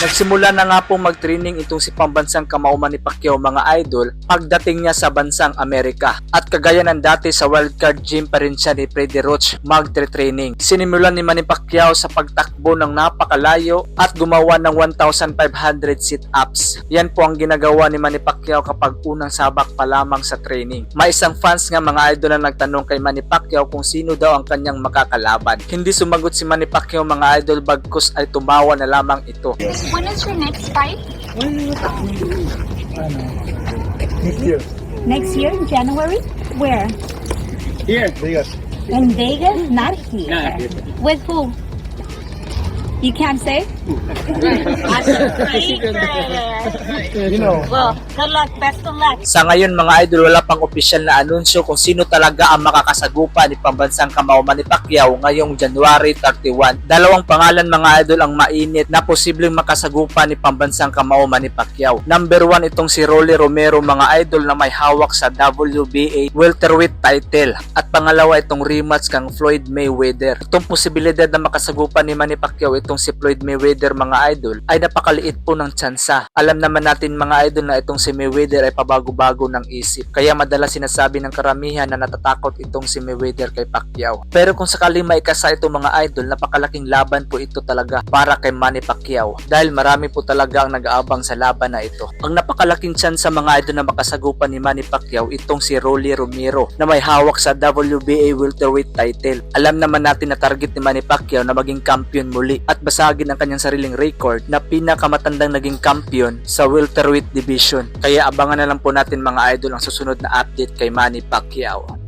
Nagsimula na nga pong mag-training itong si pambansang kamauman ni Pacquiao mga idol pagdating niya sa bansang Amerika. At kagaya ng dati sa wildcard gym pa rin siya ni Freddy Roach mag-training. Sinimulan ni Manny Pacquiao sa pagtakbo ng napakalayo at gumawa ng 1,500 sit-ups. Yan po ang ginagawa ni Manny Pacquiao kapag unang sabak pa lamang sa training. May isang fans nga mga idol na nagtanong kay Manny Pacquiao kung sino daw ang kanyang makakalaban. Hindi sumagot si Manny Pacquiao mga idol bagkus ay tumawa na lamang ito. When is your next fight? Next year. Next year in January? Where? Here. In Vegas. In Vegas? Not here. With who? You can't say? You know. well, good luck. Best of luck. Sa ngayon mga idol, wala pang opisyal na anunsyo kung sino talaga ang makakasagupa ni pambansang kamauman ni Pacquiao ngayong January 31. Dalawang pangalan mga idol ang mainit na posibleng makasagupa ni pambansang kamauman ni Pacquiao. Number 1 itong si Rolly Romero mga idol na may hawak sa WBA welterweight title. At pangalawa itong rematch kang Floyd Mayweather. Itong posibilidad na makasagupa ni Manny Pacquiao itong si Floyd Mayweather mga idol ay napakaliit po ng tsansa. Alam naman natin mga idol na itong si Mayweather ay pabago-bago ng isip. Kaya madalas sinasabi ng karamihan na natatakot itong si Mayweather kay Pacquiao. Pero kung sakaling maikasa itong mga idol, napakalaking laban po ito talaga para kay Manny Pacquiao. Dahil marami po talaga ang nag-aabang sa laban na ito. Ang napakalaking chance sa mga idol na makasagupan ni Manny Pacquiao itong si Rolly Romero na may hawak sa WBA welterweight title. Alam naman natin na target ni Manny Pacquiao na maging kampiyon muli at basagin ang kanyang sariling record na pinakamatandang naging kampiyon sa welterweight division. Kaya abangan na lang po natin mga idol ang susunod na update kay Manny Pacquiao.